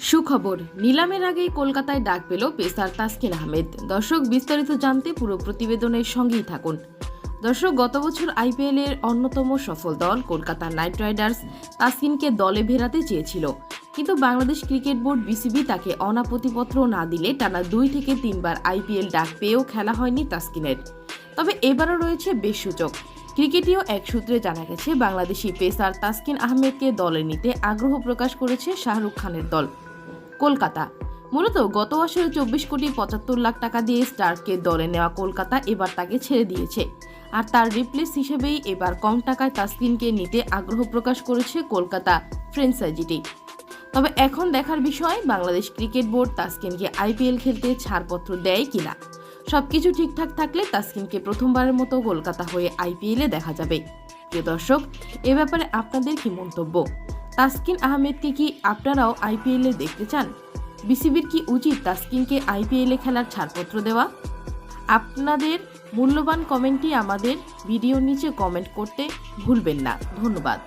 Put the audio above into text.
সুখবর, নিলামের আগেই কলকাতায় ডাক পেল পেসার তাসকিন আহমেদ। দর্শক, বিস্তারিত জানতে পুরো প্রতিবেদনের সঙ্গেই থাকুন। দর্শক, গত বছর আইপিএল এর অন্যতম সফল দল কলকাতা নাইট রাইডার্স তাসকিনকে দলে ভেরাতে চেয়েছিল। কিন্তু বাংলাদেশ ক্রিকেট বোর্ড বিসিবি তাকে অনাপতিপত্র না দিলে টানা দুই থেকে তিনবার আইপিএল ডাক পেয়েও খেলা হয়নি তাসকিনের। তবে এবারও রয়েছে বেশ সূচক ক্রিকেটীয় এক সূত্রে জানা গেছে, বাংলাদেশি পেসার তাসকিন আহমেদকে দলে নিতে আগ্রহ প্রকাশ করেছে শাহরুখ খানের দল। কলকাতা। মূলত গত আসরে চব্বিশ কোটি পঁচাত্তর লাখ টাকা দিয়ে স্টারকে দলে নেওয়া কলকাতা এবার তাকে ছেড়ে দিয়েছে। আর তার রিপ্লেস হিসেবেই এবার কম টাকায় তাসকিনকে নিতে আগ্রহ প্রকাশ করেছে কলকাতা ফ্র্যাঞ্চাইজিটি। তবে এখন দেখার বিষয়, বাংলাদেশ ক্রিকেট বোর্ড তাসকিনকে আইপিএল খেলতে ছাড়পত্র দেয় কিনা? সবকিছু ঠিকঠাক থাকলে তাসকিনকে প্রথমবারের মতো কলকাতা হয়ে আইপিএলে দেখা যাবে। প্রিয় দর্শক, এ ব্যাপারে আপনাদের কি মন্তব্য? তাসকিন আহমেদকে কি আপনারাও আইপিএলে দেখতে চান? বিসিবির কি উচিত তাসকিনকে আইপিএলে খেলার ছাড়পত্র দেওয়া? আপনাদের মূল্যবান কমেন্টটি আমাদের ভিডিওর নিচে কমেন্ট করতে ভুলবেন না। ধন্যবাদ।